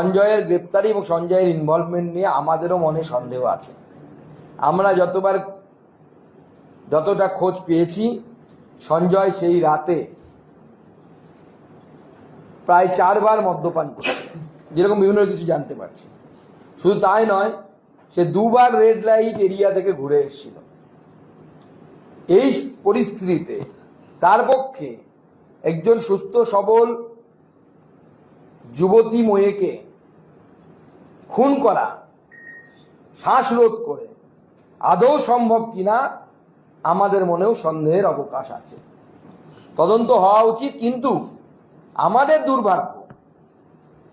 সঞ্জয়ের গ্রেপ্তারি এবং সঞ্জয়ের ইনভলভমেন্ট নিয়ে আমাদেরও মনে সন্দেহ আছে। আমরা যতবার যতটা খোঁজ পেয়েছি, সঞ্জয় সেই রাতে প্রায় চারবার মদ্যপান করেছে। যেরকম বিভিন্ন কিছু জানতে পারছি। শুধু তাই নয়, সে দুবার রেড লাইট এরিয়া থেকে ঘুরে এসেছিল। এই পরিস্থিতিতে তার পক্ষে একজন সুস্থ সবল যুবতী ময়েকে খুন করা শ্বাসরোধ করে, আদৌ সম্ভব কিনা আমাদের মনেও সন্দেহের অবকাশ আছে। তদন্ত হওয়া উচিত, কিন্তু আমাদের দুর্ভাগ্য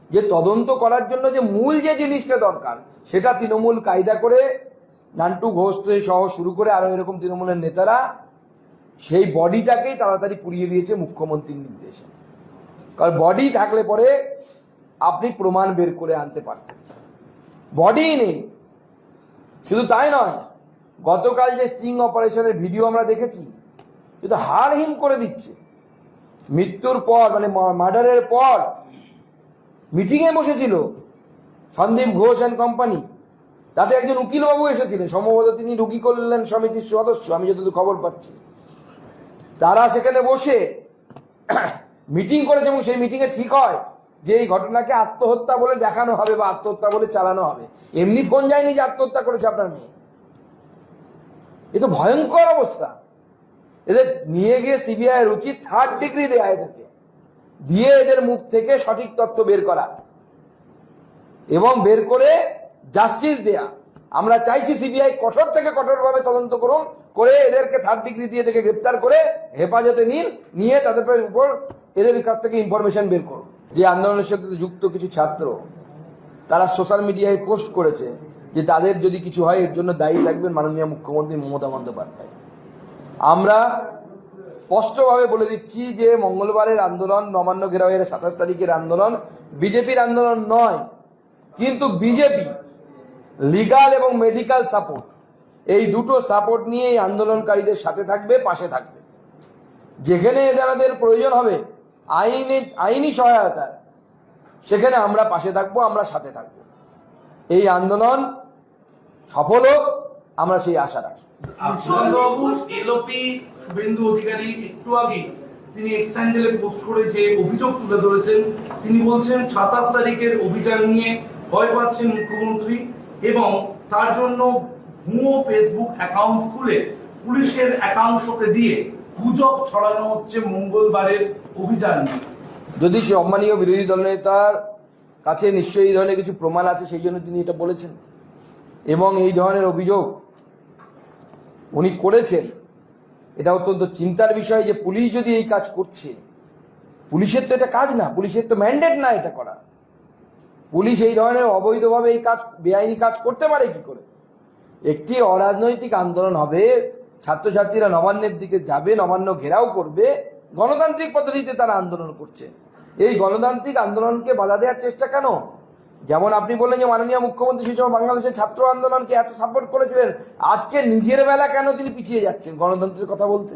যে তদন্ত করার জন্য যে মূল যে জিনিসটা দরকার, সেটা তৃণমূল কায়দা করে, নান্টু ঘোষ সহ শুরু করে আরও এরকম তৃণমূলের নেতারা, সেই বডিটাকেই তাড়াতাড়ি পুড়িয়ে দিয়েছে মুখ্যমন্ত্রীর নির্দেশে। কারণ বডি থাকলে পরে আপনি প্রমাণ বের করে আনতে পারতেন। বডি নেই। শুধু তাই নয়, গতকাল যে স্টিং অপারেশনের ভিডিও আমরা দেখেছি, শুধু হাড় হিম করে দিচ্ছে। মৃত্যুর পর মানে মার্ডারের পর মিটিংয়ে বসেছিল সন্দীপ ঘোষ অ্যান্ড কোম্পানি তাতে একজন উকিলবাবু এসেছিলেন। সম্ভবত তিনি রুগী কল্যাণ সমিতির সদস্য, আমি যতদূর খবর পাচ্ছি। তারা সেখানে বসে মিটিং করেছে এবং সেই মিটিংয়ে ঠিক হয়। যে এই ঘটনাকে আত্মহত্যা বলে দেখানো হবে বা আত্মহত্যা বলে চালানো হবে। এমনি ফোন যায়নি যে আত্মহত্যা করেছে আপনার মেয়ে। এ তো ভয়ঙ্কর অবস্থা। এদের নিয়ে গিয়ে সিবিআই এর উচিত থার্ড ডিগ্রি দেয়া এদেরকে। দিয়ে এদের মুখ থেকে সঠিক তথ্য বের করা। এবং বের করে জাস্টিস দেয়া। আমরা চাইছি সিবিআই কঠোর থেকে কঠোরভাবে তদন্ত করুন, করে এদেরকে থার্ড ডিগ্রি দিয়ে এদেরকে গ্রেপ্তার করে হেফাজতে নিন, নিয়ে তাদের উপর এদের কাছ থেকে ইনফরমেশন বের করুন। যে আন্দোলনের সাথে যুক্ত কিছু ছাত্র, তারা সোশ্যাল মিডিয়ায় পোস্ট করেছে যে তাদের যদি কিছু হয়, এর জন্য দায়ী থাকবেন মাননীয় মুখ্যমন্ত্রী মমতা বন্দ্যোপাধ্যায়। আমরা স্পষ্টভাবে বলে দিচ্ছি যে মঙ্গলবারের আন্দোলন, নবান্ন ঘেরাওয়ের সাতাশ তারিখের আন্দোলন বিজেপির আন্দোলন নয়, কিন্তু বিজেপি লিগাল এবং মেডিকেল সাপোর্ট, এই দুটো সাপোর্ট নিয়ে এই আন্দোলনকারীদের সাথে থাকবে, পাশে থাকবে। যেখানে এদের প্রয়োজন হবে আইনে, আইনি সহায়তার সেখানে আমরা পাশে থাকব, আমরা সাথে থাকব। এই আন্দোলন সফল হোক, আমরা সেই আশা রাখি। বাবু এলওপি শুভেন্দু অধিকারী, একটু আগে তিনি এক্স হ্যান্ডেলে পোস্ট করে যে অভিযোগ তুলে ধরেছেন, তিনি বলছেন সাতাশ তারিখের অভিযান নিয়ে ভয় পাচ্ছেন মুখ্যমন্ত্রী এবং তার জন্য ভুয়ো ফেসবুক অ্যাকাউন্ট খুলে পুলিশের একাংশকে দিয়ে গুজব ছড়ানো হচ্ছে মঙ্গলবারের অভিযান যদি সে সম্মানীয় বিরোধী দলনেতার কাছে নিশ্চয়ই এই ধরনের কিছু প্রমাণ আছে, সেই জন্য তিনি এটা বলেছেন। এবং এই ধরনের অভিযোগ উনি করেছেন, এটা অত্যন্ত চিন্তার বিষয় যে পুলিশ যদি এই কাজ করছে, পুলিশের তো এটা কাজ না, পুলিশের তো ম্যান্ডেট না এটা করা। পুলিশ এই ধরনের অবৈধভাবে এই কাজ, বেআইনি কাজ করতে পারে কি করে? একটি অরাজনৈতিক আন্দোলন হবে ছাত্রছাত্রীরা নবান্নের দিকে যাবে, নবান্ন ঘেরাও করবে, গণতান্ত্রিক পদ্ধতিতে তারা আন্দোলন করছে। এই গণতান্ত্রিক আন্দোলনকে বাধা দেওয়ার চেষ্টা কেন? যেমন আপনি বললেন যে মাননীয় মুখ্যমন্ত্রী সেই সময় বাংলাদেশের ছাত্র আন্দোলনকে এত সাপোর্ট করেছিলেন, আজকে নিজের বেলা কেন তিনি পিছিয়ে যাচ্ছেন গণতন্ত্রের কথা বলতে?